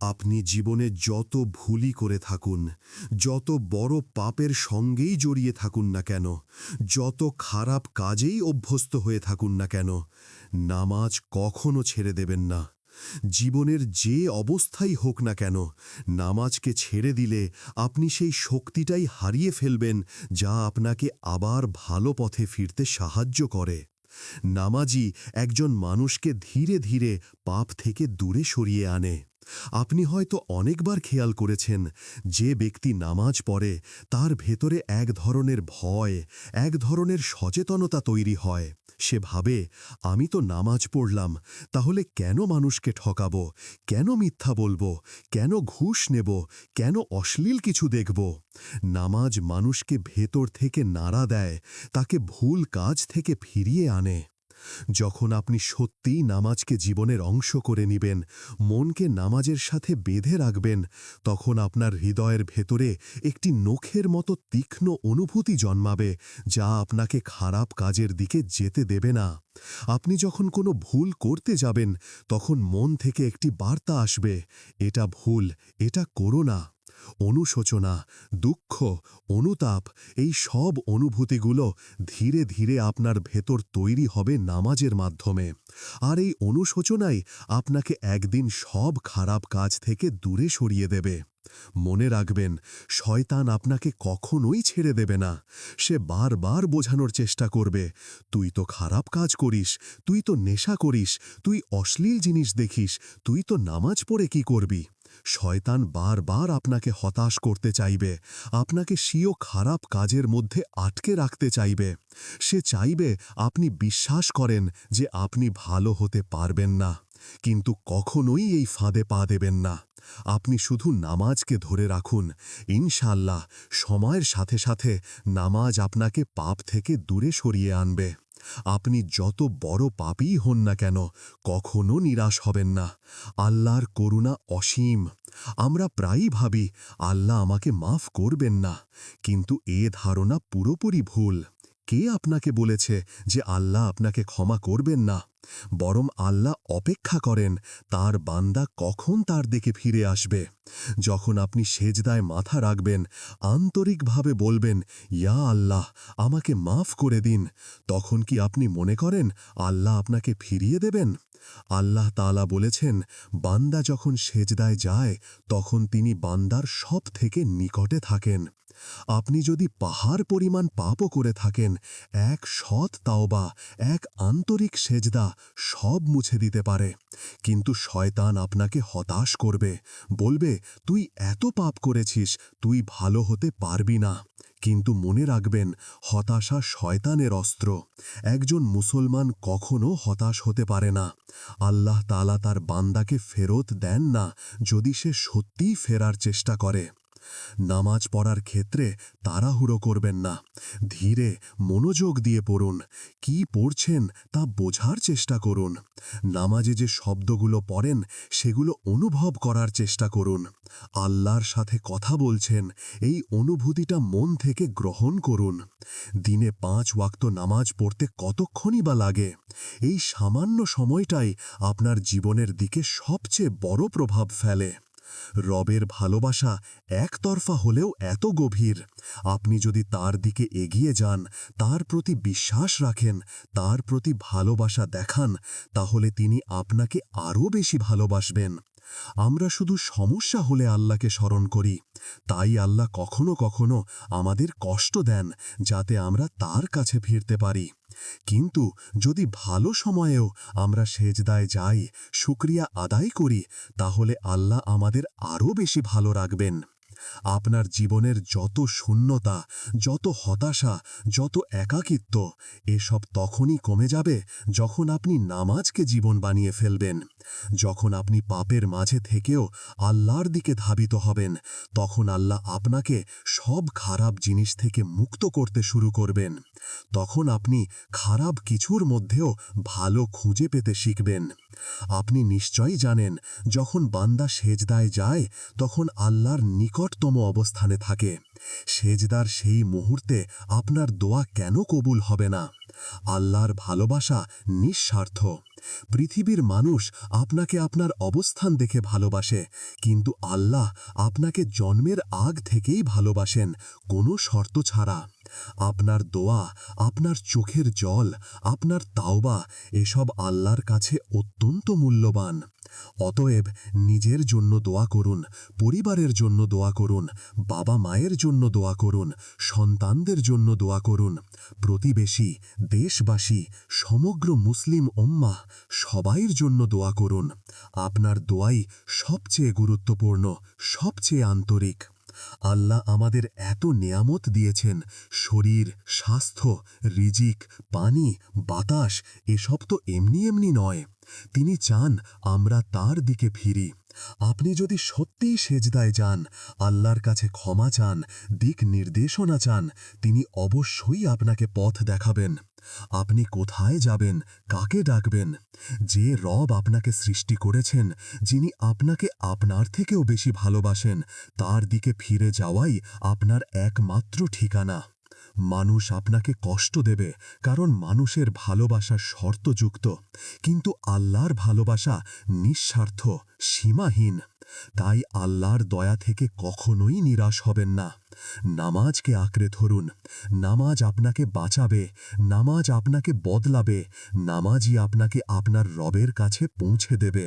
আপনি জীবনে যত ভুলই করে থাকুন, যত বড় পাপের সঙ্গেই জড়িয়ে থাকুন না কেন, যত খারাপ কাজেই অভ্যস্ত হয়ে থাকুন না কেন, নামাজ কখনো ছেড়ে দেবেন না। জীবনের যে অবস্থাই হোক না কেন, নামাজকে ছেড়ে দিলে আপনি সেই শক্তিটাই হারিয়ে ফেলবেন যা আপনাকে আবার ভালো পথে ফিরতে সাহায্য করে। নামাজি একজন মানুষকে ধীরে ধীরে পাপ থেকে দূরে সরিয়ে আনে। আপনি হয়তো অনেকবার খেয়াল করেছেন, যে ব্যক্তি নামাজ পড়ে, তার ভেতরে এক ধরনের ভয়, এক ধরনের সচেতনতা তৈরি হয়। সে ভাবে, আমি তো নামাজ পড়লাম, তাহলে কেন মানুষকে ঠকাব? কেন মিথ্যা বলব? কেন ঘুষ নেব? কেন অশ্লীল কিছু দেখব? নামাজ মানুষকে ভেতর থেকে নাড়া দেয়, তাকে ভুল কাজ থেকে ফিরিয়ে আনে। যখন আপনি সত্যিই নামাজকে জীবনের অংশ করে নিবেন, মনকে নামাজের সাথে বেঁধে রাখবেন, তখন আপনার হৃদয়ের ভেতরে একটি নখের মতো তীক্ষ্ণ অনুভূতি জন্মাবে, যা আপনাকে খারাপ কাজের দিকে যেতে দেবে না। আপনি যখন কোনো ভুল করতে যাবেন, তখন মন থেকে একটি বার্তা আসবে, এটা ভুল, এটা করো না। অনুশোচনা, দুঃখ, অনুতাপ, এই সব অনুভূতিগুলো ধীরে ধীরে আপনার ভেতর তৈরি হবে নামাজের মাধ্যমে। আর এই অনুশোচনাই আপনাকে একদিন সব খারাপ কাজ থেকে দূরে সরিয়ে দেবে। মনে রাখবেন, শয়তান আপনাকে কখনোই ছেড়ে দেবে না। সে বারবার বোঝানোর চেষ্টা করবে, তুই তো খারাপ কাজ করিস, তুই তো নেশা করিস, তুই অশ্লীল জিনিস দেখিস, তুই তো নামাজ পড়ে কি করবি? শয়তান বারবার আপনাকে হতাশ করতে চাইবে। আপনাকে স্বীয় খারাপ কাজের মধ্যে আটকে রাখতে চাইবে। সে চাইবে আপনি বিশ্বাস করেন যে আপনি ভালো হতে পারবেন না। কিন্তু কখনোই এই ফাঁদে পা দেবেন না। আপনি শুধু নামাজকে ধরে রাখুন। ইনশাল্লাহ সময়ের সাথে সাথে নামাজ আপনাকে পাপ থেকে দূরে সরিয়ে আনবে। আপনি যত বড় পাপই হন না কেন, কখনো নিরাশ হবেন না। আল্লাহর করুণা অসীম। আমরা প্রায়ই ভাবি, আল্লাহ আমাকে মাফ করবেন না। কিন্তু এ ধারণা পুরোপুরি ভুল। কে আপনাকে বলেছে যে আল্লাহ আপনাকে ক্ষমা করবেন না? বরং আল্লাহ অপেক্ষা করেন, তার বান্দা কখন তার দিকে ফিরে আসবে। যখন আপনি সেজদায় মাথা রাখবেন, আন্তরিকভাবে বলবেন, ইয়া আল্লাহ, আমাকে মাফ করে দিন। তখন কি আপনি মনে করেন, আল্লাহ আপনাকে ফিরিয়ে দেবেন? আল্লাহ তালা বলেছেন, বান্দা যখন সেজদায় যায়, তখন তিনি বান্দার সব থেকে নিকটে থাকেন। আপনি যদি পাহাড় পরিমাণ পাপও করে থাকেন, এক সৎ তাওবা, এক আন্তরিক সেজদা সব মুছে দিতে পারে। কিন্তু শয়তান আপনাকে হতাশ করবে, বলবে, তুই এত পাপ করেছিস, তুই ভালো হতে পারবি না। কিন্তু মনে রাখবেন, হতাশা শয়তানের অস্ত্র। একজন মুসলমান কখনো হতাশ হতে পারে না। আল্লাহ তালা তার বান্দাকে ফেরত দেন না যদি সে সত্যিই ফেরার চেষ্টা করে। নামাজ পড়ার ক্ষেত্রে তাড়াহুড়ো করবেন না। ধীরে মনোযোগ দিয়ে পড়ুন। কি পড়ছেন তা বোঝার চেষ্টা করুন। নামাজে যে শব্দগুলো পড়েন, সেগুলো অনুভব করার চেষ্টা করুন। আল্লাহর সাথে কথা বলছেন, এই অনুভূতিটা মন থেকে গ্রহণ করুন। দিনে পাঁচ ওয়াক্ত নামাজ পড়তে কতক্ষণই বা লাগে? এই সামান্য সময়টাই আপনার জীবনের দিকে সবচেয়ে বড় প্রভাব ফেলে। রবের ভালোবাসা একতরফা হলেও এত গভীর। আপনি যদি তার দিকে এগিয়ে যান, তার প্রতি বিশ্বাস রাখেন, তার প্রতি ভালোবাসা দেখান, তাহলে তিনি আপনাকে আরও বেশি ভালোবাসবেন। আমরা শুধু সমস্যা হলে আল্লাহকে স্মরণ করি। তাই আল্লাহ কখনো কখনো আমাদের কষ্ট দেন যাতে আমরা তার কাছে ফিরতে পারি। কিন্তু যদি ভালো সময়েও আমরা সেজদায় যাই, শুক্রিয়া আদায় করি, তাহলে আল্লাহ আমাদের আরও বেশি ভালো রাখবেন। আপনার জীবনের যত শূন্যতা, যত হতাশা, যত একাকিত্ব, এসব তখনই কমে যাবে যখন আপনি নামাজকে জীবন বানিয়ে ফেলবেন। যখন আপনি পাপের মাঝে থেকেও আল্লাহর দিকে ধাবিত হবেন, তখন আল্লাহ আপনাকে সব খারাপ জিনিস থেকে মুক্ত করতে শুরু করবেন। তখন আপনি খারাপ কিছুর মধ্যেও ভালো খুঁজে পেতে শিখবেন। আপনি নিশ্চয়ই জানেন, যখন বান্দা সেজদায় যায়, তখন আল্লাহর নিকটতম অবস্থানে থাকে। সেজদার সেই মুহূর্তে আপনার দোয়া কেন কবুল হবে না? আল্লাহর ভালোবাসা নিঃস্বার্থ। পৃথিবীর মানুষ আপনাকে আপনার অবস্থান দেখে ভালোবাসে, কিন্তু আল্লাহ আপনাকে জন্মের আগ থেকেই ভালোবাসেন কোনো শর্ত ছাড়া। আপনার দোয়া, আপনার চোখের জল, আপনার তাওবা এসব আল্লাহর কাছে অত্যন্ত মূল্যবান। অতএব নিজের জন্য দোয়া করুন, পরিবারের জন্য দোয়া করুন, বাবা মায়ের জন্য দোয়া করুন, সন্তানদের জন্য দোয়া করুন। প্রতিবেশী, দেশবাসী, সমগ্র মুসলিম ওম্মা সবাইয়ের জন্য দোয়া করুন। আপনার দোয়াই সবচেয়ে গুরুত্বপূর্ণ, সবচেয়ে আন্তরিক। আল্লাহ আমাদের এত নিয়ামত দিয়েছেন, শরীর, স্বাস্থ্য, রিজিক, পানি, বাতাস, এসব তো এমনি এমনি নয়। তিনি চান আমরা তার দিকে ফিরি। আপনি যদি সত্যিই সেজদায় যান, আল্লাহর কাছে ক্ষমা চান, দিক নির্দেশনা চান, তিনি অবশ্যই আপনাকে পথ দেখাবেন। আপনি কোথায় যাবেন, কাকে ডাকবেন, যে রব আপনাকে সৃষ্টি করেছেন, যিনি আপনাকে আপনার থেকেও বেশি ভালোবাসেন, তার দিকে ফিরে যাওয়াই আপনার একমাত্র ঠিকানা। মানুষ আপনাকে কষ্ট দেবে, কারণ মানুষের ভালোবাসা শর্তযুক্ত। কিন্তু আল্লাহর ভালোবাসা নিঃস্বার্থ, সীমাহীন। তাই আল্লাহর দয়া থেকে কখনোই নিরাশ হবেন না। নামাজকে আঁকড়ে ধরুন। নামাজ আপনাকে বাঁচাবে, নামাজ আপনাকে বদলাবে, নামাজই আপনাকে আপনার রবের কাছে পৌঁছে দেবে।